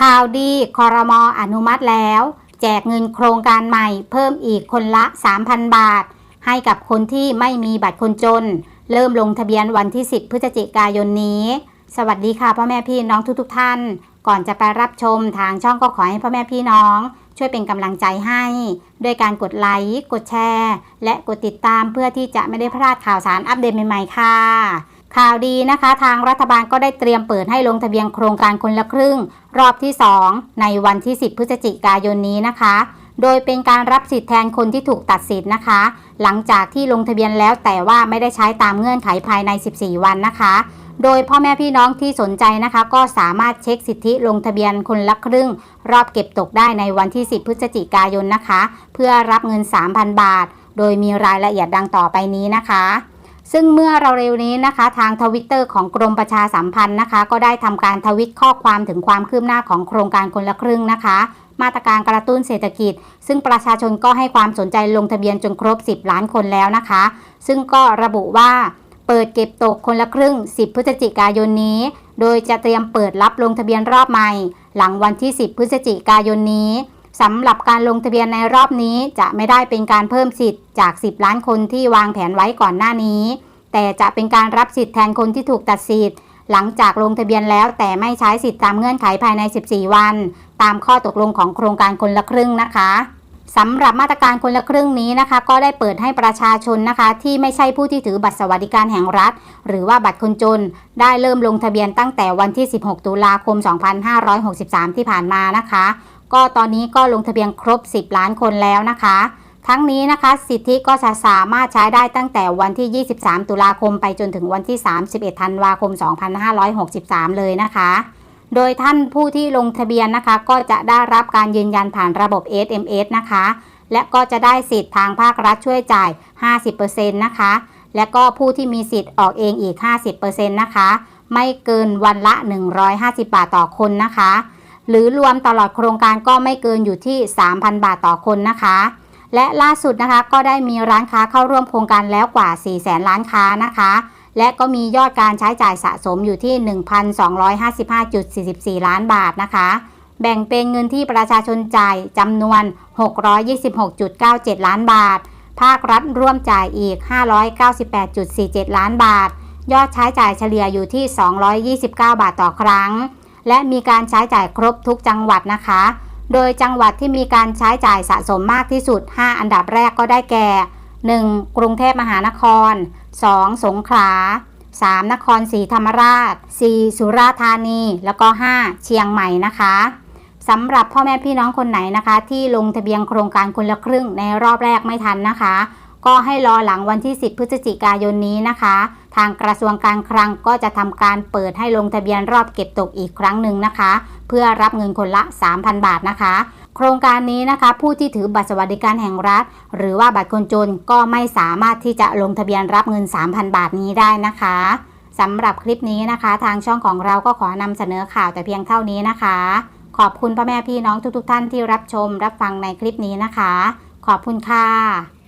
ข่าวดีคอรมออนุมัติแล้ว แจกเงินโครงการใหม่ เพิ่มอีกคนละ 3,000 บาท ให้กับคนที่ไม่มีบัตรคนจน เริ่มลงทะเบียนวันที่ 10 พฤศจิกายนนี้ สวัสดีค่ะพ่อแม่พี่น้องทุกๆทท่าน ก่อนจะไปรับชมทางช่องก็ขอให้พ่อแม่พี่น้อง ช่วยเป็นกำลังใจให้ด้วยการกดไลค์กดแชร์ และกดติดตามเพื่อที่จะไม่ได้พลาดข่าวสารอัปเดตใหม่ๆค่ะ ข่าวดีนะคะ ทางรัฐบาลก็ได้เตรียมเปิดให้ลงทะเบียนโครงการคนละครึ่ง รอบที่ 2 ในวันที่ 10 พฤศจิกายนนี้นะคะ โดยเป็นการรับสิทธิ์แทนคนที่ถูกตัดสิทธิ์นะคะ หลังจากที่ลงทะเบียนแล้วแต่ว่าไม่ได้ใช้ตามเงื่อนไขภายใน 14 วันนะคะ โดยพ่อแม่พี่น้องที่สนใจนะคะ ก็สามารถเช็คสิทธิลงทะเบียนคนละครึ่ง รอบเก็บตกได้ในวันที่ 10 พฤศจิกายนนะคะ เพื่อรับเงิน 3,000 บาท โดยมีรายละเอียดดังต่อไปนี้นะคะ ซึ่งเมื่อเราเร็วนี้นะคะ ทางทวิตเตอร์ของกรมประชาสัมพันธ์นะคะ ก็ได้ทำการทวิตข้อความถึงความคืบหน้าของโครงการคนละครึ่งนะคะ มาตรการกระตุ้นเศรษฐกิจ ซึ่งประชาชนก็ให้ความสนใจลงทะเบียนจนครบ 10 ล้านคนแล้วนะคะ ซึ่งก็ระบุว่าเปิดเก็บตกคนละครึ่ง 10 พฤศจิกายนนี้ โดยจะเตรียมเปิดรับลงทะเบียนรอบใหม่ หลังวันที่ 10 พฤศจิกายนนี้ สำหรับการลงทะเบียนในรอบนี้จะไม่ได้เป็นการเพิ่มสิทธิ์จาก 10 ล้านคนที่วางแผนไว้ก่อนหน้านี้ แต่จะเป็นการรับสิทธิ์แทนคนที่ถูกตัดสิทธิ์ หลังจากลงทะเบียนแล้วแต่ไม่ใช้สิทธิ์ตามเงื่อนไขภายใน 14 วัน ตามข้อตกลงของโครงการคนละครึ่งนะคะสำหรับมาตรการคนละครึ่งนี้นะคะ ก็ได้เปิดให้ประชาชนนะคะ ที่ไม่ใช่ผู้ที่ถือบัตรสวัสดิการแห่งรัฐ หรือว่าบัตรคนจน ได้เริ่มลงทะเบียนตั้งแต่วันที่ 16 ตุลาคม 2563 ที่ผ่านมานะคะ ก็ตอนนี้ก็ลงทะเบียนครบ 10 ล้านคนแล้วนะคะ ทั้งนี้นะคะ สิทธิก็จะสามารถใช้ได้ตั้งแต่วันที่ 23 ตุลาคมไปจนถึงวันที่ 31 ธันวาคม 2563 เลยนะคะ โดยท่านผู้ที่ลงทะเบียนนะคะ ก็จะได้รับการยืนยันผ่านระบบ SMS นะคะ และก็จะได้สิทธิ์ทางภาครัฐช่วยจ่าย 50%นะคะ และก็ผู้ที่มีสิทธิ์ออกเองอีก 50%นะคะ ไม่เกินวันละ 150 บาทต่อคนนะคะ หรือรวมตลอดโครงการก็ไม่เกินอยู่ที่ 3,000 บาทต่อคนนะคะ และล่าสุดนะคะก็ได้มีร้านค้าเข้าร่วมโครงการแล้วกว่า 4 0 0แสนร้านค้านะคะ และก็มียอดการใช้จ่ายสะสมอยู่ที่ 1,255.44 ล้านบาทนะคะ แบ่งเป็นเงินที่ประชาชนจ่ายจำนวน 626.97 ล้านบาท ภาครัฐร่วมจ่ายอีก 598.47 ล้านบาท ยอดใช้จ่ายเฉลี่ยอยู่ที่ 229 บาทต่อครั้ง และมีการใช้จ่ายครบทุกจังหวัดนะคะ โดยจังหวัดที่มีการใช้จ่ายสะสมมากที่สุด 5 อันดับแรกก็ได้แก่ 1. กรุงเทพมหานคร 2. สงขลา 3. นครศรีธรรมราช 4. สุราษฎร์ธานี แล้วก็ 5. เชียงใหม่นะคะสำหรับพ่อแม่พี่น้องคนไหนนะคะ ที่ลงทะเบียนโครงการคนละครึ่งในรอบแรกไม่ทันนะคะ ก็ให้รอหลังวันที่ 10 พฤศจิกายนนี้นะคะ ทางกระทรวงการคลังก็จะทำการเปิดให้ลงทะเบียนรอบเก็บตกอีกครั้งหนึ่งนะคะ เพื่อรับเงินคนละ 3,000 บาทนะคะ โครงการนี้นะคะ ผู้ที่ถือบัตรสวัสดิการแห่งรัฐ หรือว่าบัตรคนจนก็ไม่สามารถที่จะลงทะเบียนรับเงิน 3,000 บาทนี้ได้นะคะสำหรับคลิปนี้นะคะ ทางช่องของเราก็ขอนำเสนอข่าวแต่เพียงเท่านี้นะคะ ขอบคุณพ่อแม่พี่น้องทุกๆทท่านที่รับชม รับฟังในคลิปนี้นะคะ ขอบคุณค่ะ